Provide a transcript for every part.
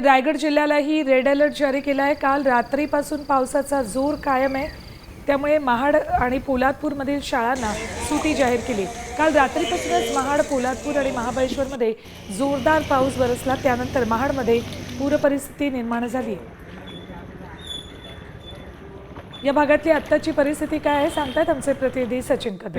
तर Raigad जिल्ह्यालाही red alert जारी केला आहे. काल रात्रीपासून पावसाचा जोर कायम आहे. त्यामुळे महाड आणि पोलादपूरमधील शाळांना सुटी जाहीर केली. काल रात्रीपासूनच महाड पोलादपूर आणि महाबळेश्वरमध्ये जोरदार पाऊस बरसला. त्यानंतर महाडमध्ये पूरपरिस्थिती निर्माण झाली. या भागातली आत्ताची परिस्थिती काय आहे सांगतायत आमचे प्रतिनिधी सचिन कदम.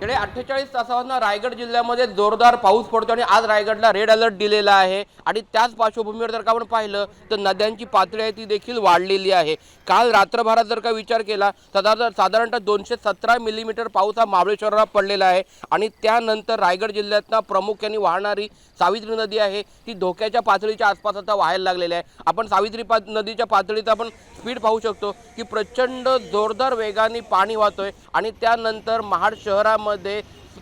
गेले अठ्ठेचाळीस तासांना रायगड जिल्ह्यामध्ये जोरदार पाऊस पडतो आणि आज रायगडला रेड अलर्ट दिलेला आहे. आणि त्याच पार्श्वभूमीवर जर का आपण पाहिलं तर नद्यांची पातळी आहे ती देखील वाढलेली आहे. काल रात्रभरात जर का विचार केला तर साधारण- साधारणतः दोनशे सतरा मिलीमीटर पाऊस हा महाबळेश्वरला पडलेला आहे. आणि त्यानंतर रायगड जिल्ह्यातनं प्रामुख्याने वाहणारी सावित्री नदी आहे ती धोक्याच्या पातळीच्या आसपास आता व्हायला लागलेली आहे. आपण सावित्री पा नदीच्या पातळीत आपण स्पीड पाहू शकतो. की प्रचंड जोरदार वेगाने पाणी वाहतो आहे आणि त्यानंतर महाड शहरामध्ये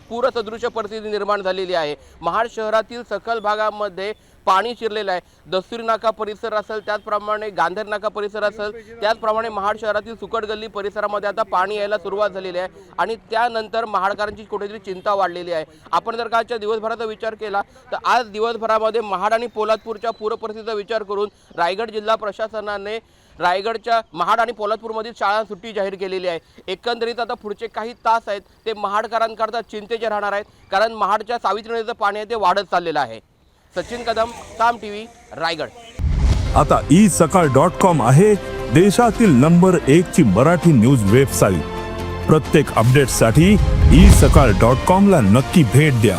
पूरसदृश्य परिस्थिती निर्माण झालेली आहे. महाड शहरातील सखल भागामध्ये पाणी शिरलेलं आहे. दसुरी नाका परिसर असेल त्याचप्रमाणे गांधर नाका परिसर असेल त्याचप्रमाणे महाड शहरातील सुकट गल्ली परिसरामध्ये आता पाणी यायला सुरुवात झालेली आहे आणि त्यानंतर महाडकरांची कुठेतरी चिंता वाढलेली आहे. आपण जर कालच्या दिवसभराचा विचार केला तर आज दिवसभरामध्ये महाड आणि पोलादपूरच्या पूरपरिस्थितीचा विचार करून रायगड जिल्हा प्रशासनाने रायगडच्या महाड आणि पोलादपूरमधील शाळा सुट्टी जाहीर केलेली आहे. एकंदरीत आता पुढचे काही तास आहेत ते महाडकरांकरता चिंतेचे राहणार आहेत कारण महाडच्या सावित्री नदीचं पाणी आहे ते वाढत चाललेलं आहे. Sachin Kadam Saam T V Raigad. आता ई सकाळ डॉट कॉम आहे देशातील नंबर एक ची मराठी न्यूज वेबसाईट. प्रत्येक अपडेटसाठी ई सकाळ डॉट कॉम ला नक्की भेट द्या.